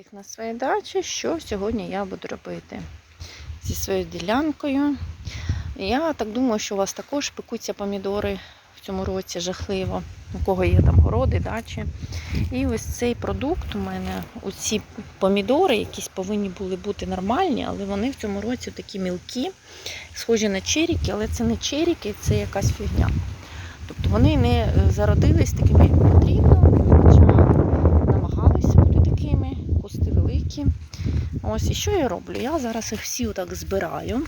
всіх на своїй дачі, що сьогодні я буду робити зі своєю ділянкою. Я так думаю, що у вас також пекуться помідори в цьому році жахливо, у кого є там городи, дачі. І ось цей продукт у мене, оці помідори, якісь повинні були бути нормальні, але вони в цьому році такі мілкі, схожі на черіки, але це не черіки, це якась фігня. Тобто вони не е, зародились такими, як потрібно, хоча намагалися бути такими, кусти великі. Ось, і що я роблю? Я зараз їх всі отак збираю.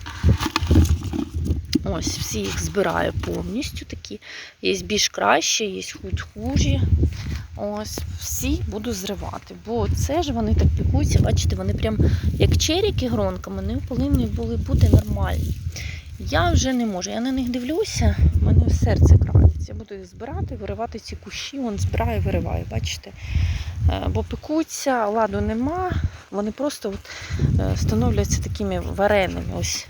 Ось, всі їх збираю повністю такі. Є більш кращі, є худь хужі. Ось, всі буду зривати. Бо це ж вони так пікуються, бачите, вони прям як черіки гронками, вони повинні були бути нормальні. Я вже не можу, я на них дивлюся, в мене серце крається. Я буду їх збирати, виривати ці кущі, вон збираю, вириваю, бачите. Е, Бо пекуться, ладу нема, вони просто от, е, становляться такими вареними, ось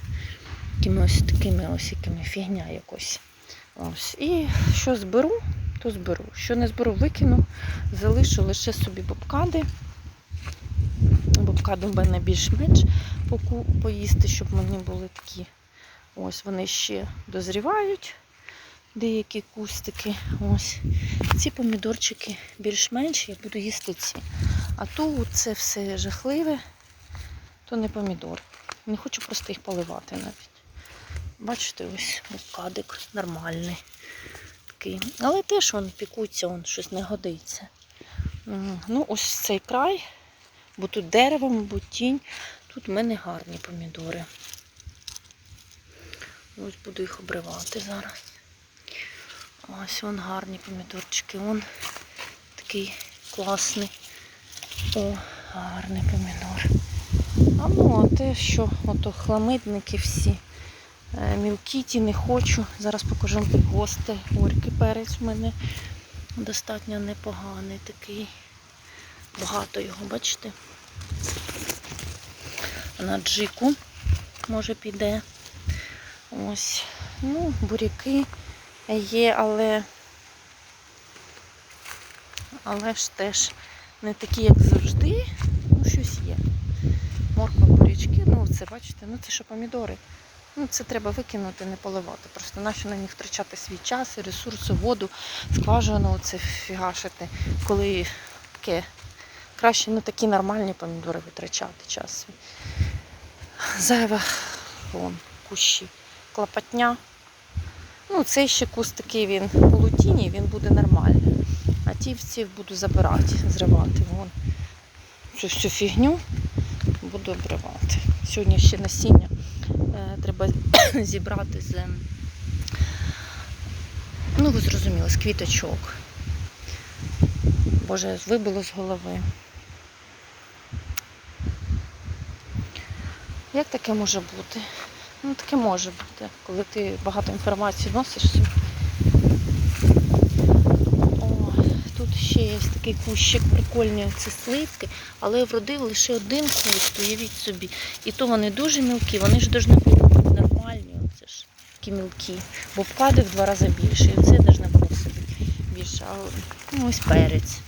такими ось такими ось якими фігня якось. Ось. І що зберу, то зберу. Що не зберу, викину, залишу лише собі бобкади. Бобкади в мене більш-менш поїсти, щоб мені були такі. Ось вони ще дозрівають, деякі кустики. Ось. Ці помідорчики більш-менш, я буду їсти ці. А то це все жахливе, то не помідор. Не хочу просто їх поливати навіть. Бачите, ось кадик нормальний. Такий. Але теж він пікуться, він щось не годиться. Ну, ось цей край, бо тут дерево, мабуть, тінь. Тут в мене гарні помідори. Ось буду їх обривати зараз. Ось вон гарні помідорчики. Вон такий класний. О, гарний помідор. А ну, а те, що ото хламидники всі. Е, Мілкі ті не хочу. Зараз покажу вам гости. Горький перець в мене достатньо непоганий такий. Багато його, бачите? На джику може піде. Ось. Ну, буряки є, але, але ж теж не такі, як завжди. Ну, щось є. Морква, бурячки, ну це бачите, ну це що помідори. Ну, це треба викинути, не поливати. Просто нащо на них втрачати свій час, ресурси, воду, скважину, це фігашити, коли таке. Краще на такі нормальні помідори витрачати час. Зайва вон, кущі. Клопотня. Ну, цей ще куст такий він полутіній, він буде нормальний. А ті всі буду забирати, зривати. Вон. Цю всю фігню буду обривати. Сьогодні ще насіння е, треба зібрати з. Ну, ви зрозуміли, з квіточок. Боже, вибило з голови. Як таке може бути? Ну, таке може бути, коли ти багато інформації носиш. О, тут ще є такий кущик прикольний, це сливки, але вродив лише один куст, уявіть собі. І то вони дуже мілкі, вони ж повинні бути нормальні, оце ж такі мілкі. Бо вкади в два рази більше. І це повинно було собі більше. А ну, ось перець.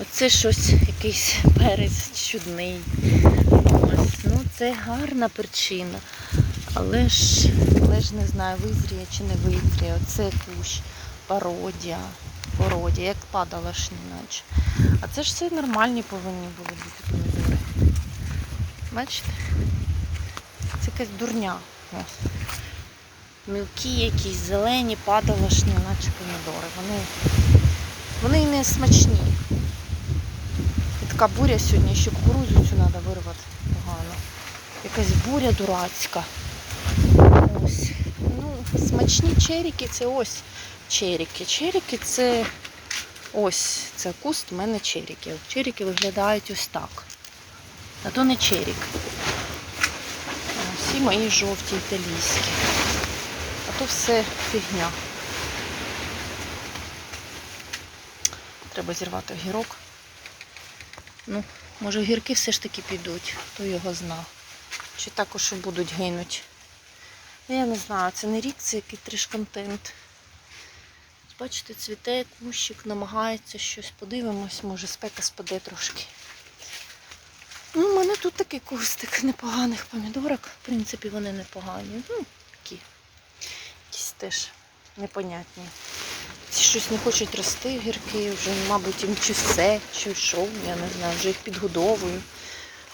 Оце щось, якийсь перець чудний. Ну це гарна причина. Але ж, але ж не знаю, визріє чи не визріє. Оце кущ, пародія, пародія, як падала ж наче. А це ж все нормальні повинні були бути помідори. Бачите? Це якась дурня. Ось. Мілкі якісь, зелені, падалошні, наче помідори. Вони, вони не смачні. Така буря сьогодні, ще кукурудзу цю треба вирвати погано. Якась буря дурацька. Ось. Ну, смачні черіки це ось черіки. Черіки це ось це куст у мене черіки. Черіки виглядають ось так. А то не черік. Всі мої жовті італійські. А то все фігня. Треба зірвати огірок. Ну, може гірки все ж таки підуть, хто його зна. Чи також будуть гинуть. Я не знаю, це не рік, це який треш контент. бачите, цвіте кущик, намагається щось. Подивимось, може спека спаде трошки. Ну, у мене тут такий кустик непоганих помідорок. В принципі, вони непогані. Ну, такі. Якісь теж непонятні. Ці щось не хочуть рости гірки, вже, мабуть, їм чи все, чи що, я не знаю, вже їх підгодовую.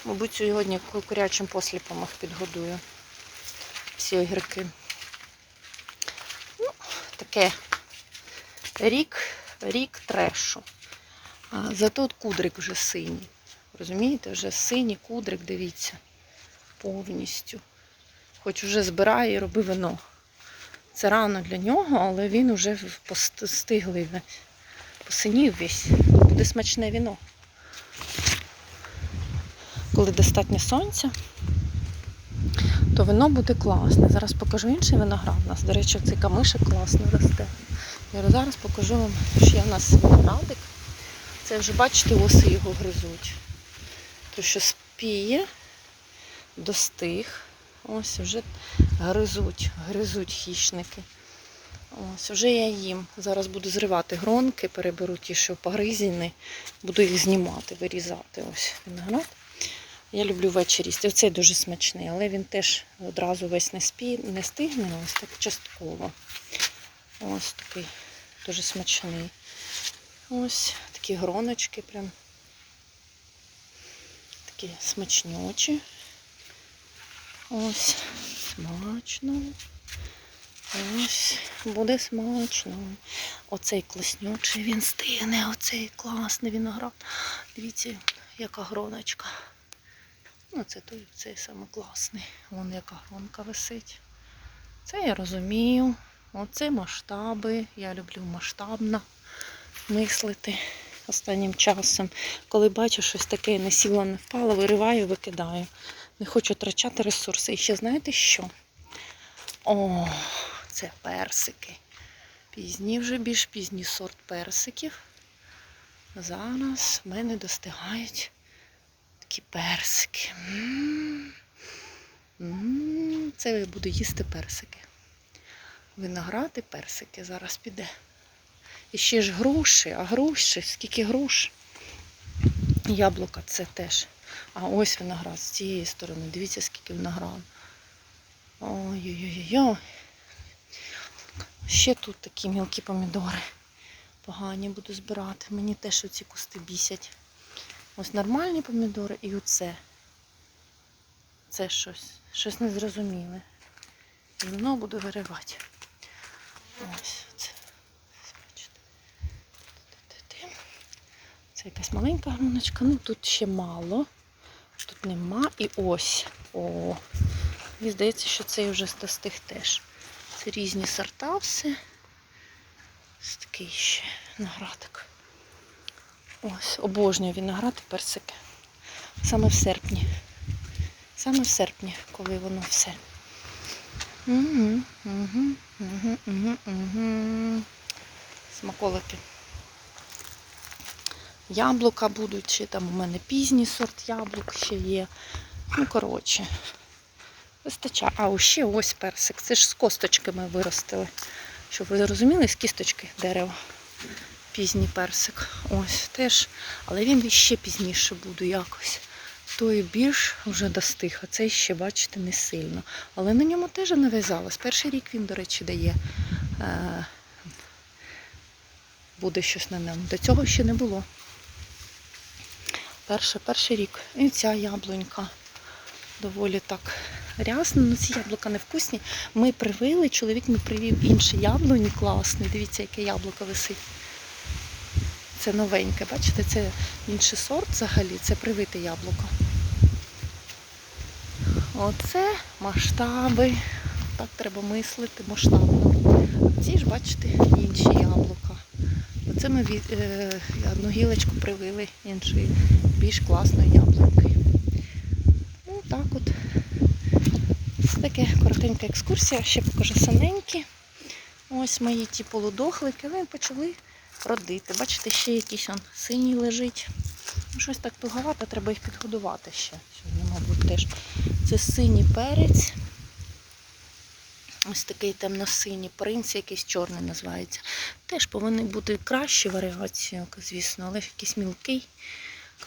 Мабуть, сьогодні ку- курячим посліпом їх підгодую. Всі огірки. Ну, таке рік, рік трешу. А, зато от кудрик вже синій. Розумієте, вже синій кудрик, дивіться, повністю. Хоч вже збирає і роби вино. Це рано для нього, але він вже пост- стиглий весь. Посинів весь. Буде смачне віно. Коли достатньо сонця, то вино буде класне. Зараз покажу інший виноград. У нас, до речі, цей камишик класно росте. Я зараз покажу вам, що є в нас виноградик. Це вже, бачите, оси його гризуть. То, що спіє, достиг. Ось вже гризуть, гризуть хищники. Ось, вже я їм. Зараз буду зривати гронки, переберу ті, що погризені, буду їх знімати, вирізати. Ось виноград. Я люблю ввечері. Оцей дуже смачний, але він теж одразу весь не, спі... не стигне, ось так частково. Ось такий дуже смачний. Ось такі гроночки прям. Такі смачнючі. Ось, смачно. Ось, буде смачно. Оцей класнючий, він стигне, оцей класний виноград. Дивіться, яка гроночка. Ну, це той, цей саме класний. Вон яка гронка висить. Це я розумію. Оце масштаби. Я люблю масштабно мислити останнім часом. Коли бачу щось таке не сіло, не впало, вириваю, викидаю. Не хочу втрачати ресурси. І ще знаєте що? О, це персики. Пізні вже більш пізній сорт персиків. Зараз в мене достигають такі персики. Це я буду їсти персики. Виноград і персики зараз піде. І ще ж груші, а груші, скільки груш. Яблука це теж. А ось виноград з цієї сторони. Дивіться, скільки винограду. Ой-ой-ой. Ще тут такі мілкі помідори. Погані буду збирати. Мені теж оці кусти бісять. Ось нормальні помідори і оце. Це щось. Щось незрозуміле. І воно буду виривати. Ось це. Це якась маленька гроночка. Ну тут ще мало. Нема. І ось. О. Мені здається, що цей вже достиг теж. Це різні сорта все. Ось такий ще виноградик. Ось, обожнюю виноград і персики. Саме в серпні. Саме в серпні, коли воно все. Угу, угу, угу, угу, угу. Смаколики. Яблука будуть, чи там у мене пізній сорт яблук ще є. Ну, коротше, вистачає. А ось ще ось персик. Це ж з косточками виростили. Щоб ви зрозуміли, з кісточки дерева. Пізній персик. Ось теж. Але він ще пізніше буде якось. Той більш вже достиг, а цей ще, бачите, не сильно. Але на ньому теж нав'язалось. Перший рік він, до речі, дає. Е, буде щось на ньому. До цього ще не було. Перший, перший рік. І ця яблунька доволі так рясно. Ну, ці яблука невкусні. Ми привили, чоловік мій привів інші яблуні класні. Дивіться, яке яблуко висить. Це новеньке, бачите, це інший сорт взагалі, це привите яблуко. Оце масштаби. Так треба мислити масштабно. Ці ж, бачите, інші яблука. Оце ми від, е, одну гілочку привили іншої більш класної яблуки. Ну так от. Таке коротенька екскурсія, ще покажу синенькі. Ось мої ті полудохлики, але почали родити. Бачите, ще якийсь он синій лежить. Ну, Щось так туговато, треба їх підгодувати ще. Сьогодні, мабуть, теж. Це синій перець. Ось такий темно-синій принц, якийсь чорний називається. Теж повинні бути кращі варіації, звісно, але якийсь мілкий.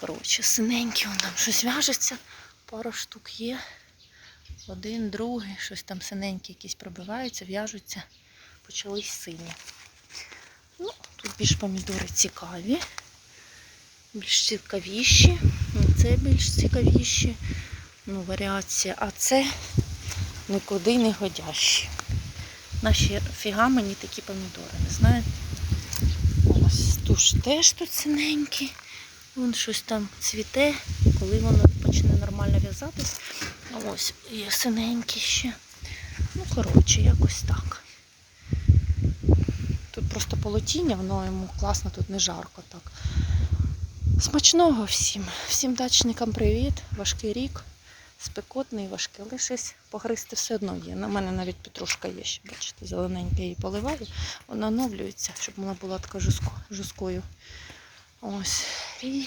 Коротше, синенький, вон там щось в'яжеться. Пару штук є. Один, другий, щось там синенькі якісь пробиваються, в'яжуться. Почались сині. Ну, тут більш помідори цікаві, більш цікавіші. Ну, це більш цікавіші. Ну, варіація. А це нікуди не годящі. Наші фіга мені такі помідори, не знаю. Ось туш теж тут синенькі. Вон щось там цвіте, коли воно почне нормально в'язатись. Ось є синенькі ще. Ну, коротше, якось так. Тут просто полотіння, воно йому класно, тут не жарко так. Смачного всім. Всім дачникам привіт. Важкий рік. Спекотний, важкий, але погризти все одно є. На мене навіть петрушка є ще, бачите, зелененька її поливаю. Вона оновлюється, щоб вона була така жорстко, жорсткою. Ось. І